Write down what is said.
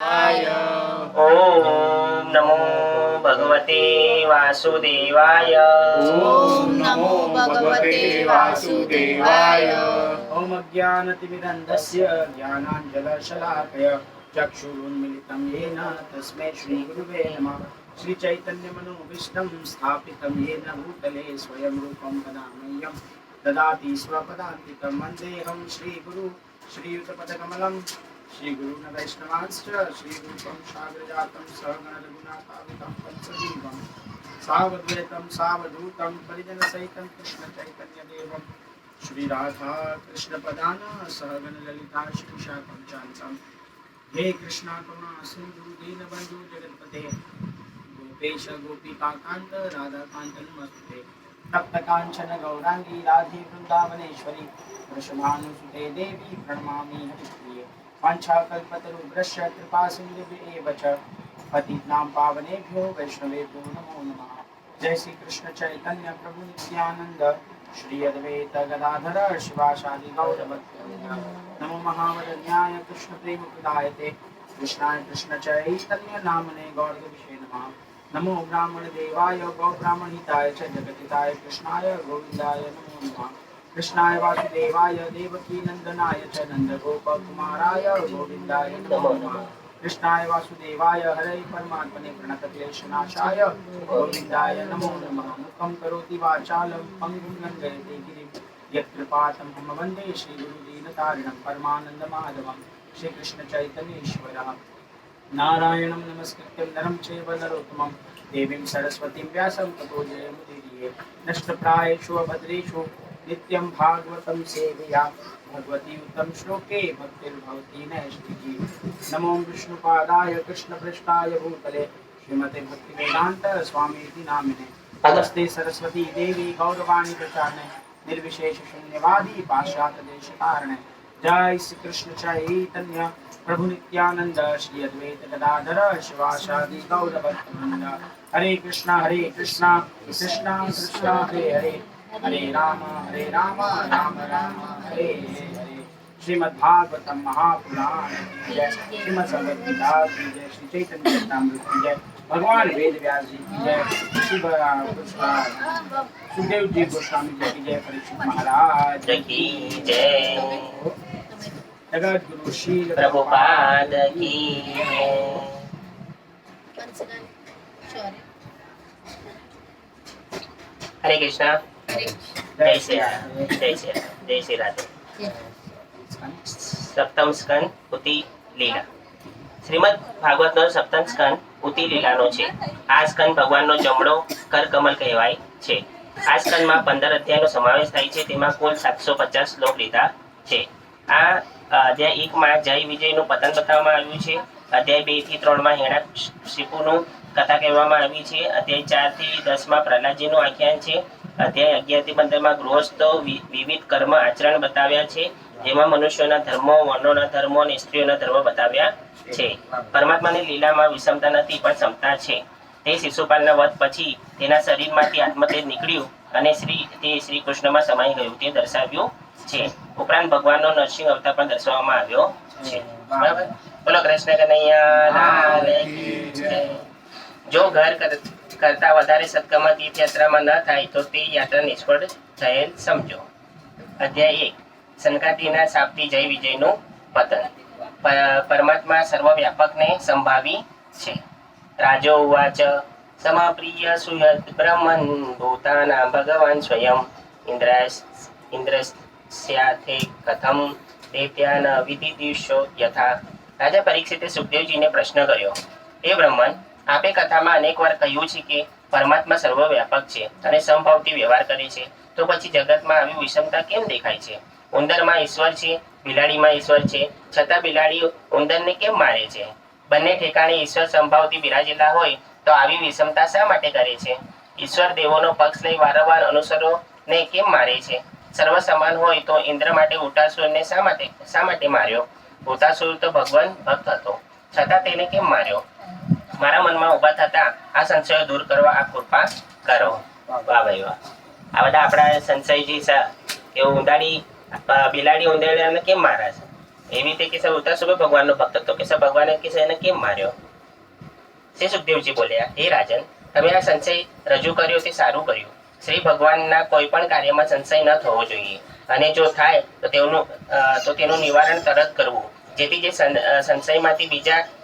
ॐ नमो भगवते वासुदेवाय ॐ नमो भगवते वासुदेवाय ॐ अज्ञानतिमिदन्धस्य ज्ञानाञ्जलशलाकय चक्षुरुन्मिलितं येन तस्मै श्रीगुरुवे नमः श्रीचैतन्यमनोभीष्टं स्थापितं येन भूतले स्वयं रूपं पदामह्यं ददाति स्वपदान्तिकं वन्देऽहं श्रीगुरु श्रीयुतपदकमलं શ્રી ગુરુના વૈષ્ણવાંશ્ચ શ્રી રૂપમ સાગરજાતમ સહગણ રઘુનાથાવિતમ પંચદીપમ, સાવદ્વૈતમ સાવધૂતમ પરિજન સહિતમ કૃષ્ણ ચૈતન્ય દેવમ શ્રી રાધા કૃષ્ણ પદાન સહગણ લલિતા શ્રી વિશાખમ ચાંતમ હે કૃષ્ણ કરુણા સિંધુ દીન બંધુ જગતપતે ગોપેશ ગોપિકાકાંત રાધાકાંત નમસ્તે તપ્તકાંચન ગૌરાંગી, રાધે વૃંદાવનેશ્વરી વૃષભાનુસુતે દેવી પ્રણમામી હરિપ્રિય. वाञ्छाकल्पतरुभ्रश्च कृपा सिन्धुभ्येव च पतिनां पावनेभ्यो वैष्णवेभ्यो नमो नमः जय श्री कृष्ण चैतन्य प्रभु नित्यानंद श्री अद्वैत गदाधर शिवाशादि गौरभक्तवृंद नमो महावदन्याय कृष्ण प्रेम प्रदायते कृष्णाय कृष्ण चैतन्य नामने गौरव विषय नमः नमो ब्राह्मण देवाय गौ ब्राह्मण हिताय च जगतिताय कृष्णाय गोविन्दाय नमो नमः કૃષ્ણાય વાસુદેવાય દેવકી નંદનાય ચ નંદ ગોપકુમારાય ગોવિંદાય નમો નમઃ કૃષ્ણાય વાસુદેવાય હરે પરમાત્મને પ્રણત ક્લેશનાશાય ગોવિંદાય નમો નમઃ મુખં કરોતિ વાચાલં પંગું લંઘયતે ગિરિમ યત્કૃપાતમ હમ વંદે શ્રી ગુરુદીનતારિણં પરમાનંદ માધવં શ્રી કૃષ્ણ ચૈતન્યેશ્વરઃ નારાયણં નમસ્કૃત્યં નરં ચૈવ નરોત્તમં દેવીં સરસ્વતીં વ્યાસં તતો જયમુદીરીએ નષ્ટપ્રાયેષુ અભદ્રેષુ નિત્યમ ભાગવતમ સેવયા ભગવતી ઉત્તમ શ્લોકે ભક્તિર્ભવતી નૈષ્ઠિકી નમો વિષ્ણુપાદાય કૃષ્ણ પૃષ્ઠાય ભૂતલે શ્રીમતે ભક્તિ વેદાંત સ્વામી નામિને તદસ્તે સરસ્વતી દેવી ગૌરવાણી પ્રચારને નિર્વિશેષ શૂન્યવાદી પાશ્ચાત દેશ કારણે જય શ્રી કૃષ્ણ ચૈતન્ય પ્રભુ નિત્યાનંદ શ્રી અદ્વૈત ગદાધર શિવાશાદી ગૌરવ હરે કૃષ્ણ હરે કૃષ્ણ કૃષ્ણ કૃષ્ણ હરે હરે हरे राम हरे राम राम राम हरे श्रीमद्भागवतम महापुराण जय। श्रीमद की जय श्री चैतन्य चैतन्यमृत जय। भगवान वेद व्यास जी की जय। शिव सुखदेव जी गोस्वामी जी की जय परीक्षित महाराज। की जय। जगत गुरु श्री प्रभुपाद की हरे कृष्णा। જય શ્રી રામ જય શ્રી જય શ્રી રાધે. સપ્તમ સ્કંદ ઉતિ લીલા. શ્રીમદ ભાગવતનો સપ્તમ સ્કંદ પુતિ લીલાનો છે. આ સ્કંદ ભગવાનનો જમણો કરકમલ કહેવાય છે. આ સ્કંદમાં પંદર અધ્યાયનો સમાવેશ થાય છે. તેમાં કુલ સાતસો પચાસ શ્લોક લીધા છે. આ અધ્યાય એકમાં જય વિજયનું પતન બતાવવામાં આવ્યું છે. અધ્યાય બેથી ત્રણમાં હેણા શિપુનું કથા કહેવામાં આવી છે. અધ્યાય ચારથી દસમાં પ્રહલાદજીનું આખ્યાન છે. અધ્યાય અગિયારથી પંદરમાં ગૃહસ્થો વિ- વિવિધ કર્મ આચરણ બતાવ્યા છે જેમાં મનુષ્યોના ધર્મો વર્ણોના ધર્મો અને સ્ત્રીઓના ધર્મો બતાવ્યા છે. પરમાત્માની લીલામાં વિષમતા નથી પણ ક્ષમતા છે. તે શિશુપાલના વધ પછી તેના શરીરમાંથી આત્મતેજ નીકળ્યું અને શ્રી તે શ્રી કૃષ્ણમાં સમાઈ ગયું. તે દર્શાવ્યું છે. ઉપરાંત ભગવાનનો નરસિંહ અવતાર પણ દર્શાવવામાં આવ્યો છે. બરાબર? બોલો કૃષ્ણ કનૈયા. જો ઘર કરતા વધારે સત્કર્મ તીર્થયાત્રામાં ન થાય તો તે યાત્રા નિષ્ફળ થયેલ સમજો. અધ્યાય એક. સંકાતિના શાપથી જય વિજયનું પતન. પરમાત્મા સર્વવ્યાપકને સંભાવી છે. રાજો ઉવાચ, સમાપ્રિય સુયદ બ્રહ્મન ભૂતાના ભગવાન સ્વયં ઇન્દ્રસ સાથે કથમ દૈત્યાન દિવસો યથા. રાજા પરીક્ષિતે સુખદેવજીને પ્રશ્ન કર્યો, હે બ્રહ્મન આપે કથામાં અનેકવાર કહ્યું છે કે પરમાત્મા સર્વવ્યાપક છે અને સમભાવથી વ્યવહાર કરે છે. તો પછી જગતમાં આવી વિષમતા કેમ દેખાય છે? ઉંદરમાં ઈશ્વર છે, બિલાડીમાં ઈશ્વર છે, છતાં બિલાડી ઉંદરને કેમ મારે છે? બંને ઠેકાણે ઈશ્વર સંભાવથી બિરાજેલા હોય તો આવી વિષમતા શા માટે કરે છે? ઈશ્વર દેવોનો પક્ષ લઈ વારંવાર અનુસરોને કેમ મારે છે? સર્વ સમાન હોય તો ઇન્દ્ર માટે ઉટાસુરને શા માટે શા માટે માર્યો? ઉટાસુર તો ભગવાન ભક્ત હતો. છતાં તેને કેમ માર્યો? મારા મનમાં ઊભા થતા આ સંશયો દૂર કરવા આ કૃપા કરો. વાહ ભાઈ વાહ. આ બધા આપણા સંશયજી છે. કે ઉંદાડી બિલાડી ઉંદેડાને કેમ મારે છે? એવી રીતે કિસ્સા ઉતારશું કે ભગવાનનો ભક્ત તો કે સર ભગવાને કિસ્સા એને કેમ માર્યો? શ્રી સુખદેવજી બોલ્યા હે રાજન તમે આ સંશય રજૂ કર્યો તે સારું કર્યું. શ્રી ભગવાનના કોઈ પણ કાર્યમાં સંશય ન થવો જોઈએ. અને જો થાય તો તેનું તો તેનું નિવારણ તરત કરવું. જેથી જે સંશયમાંથી બીજા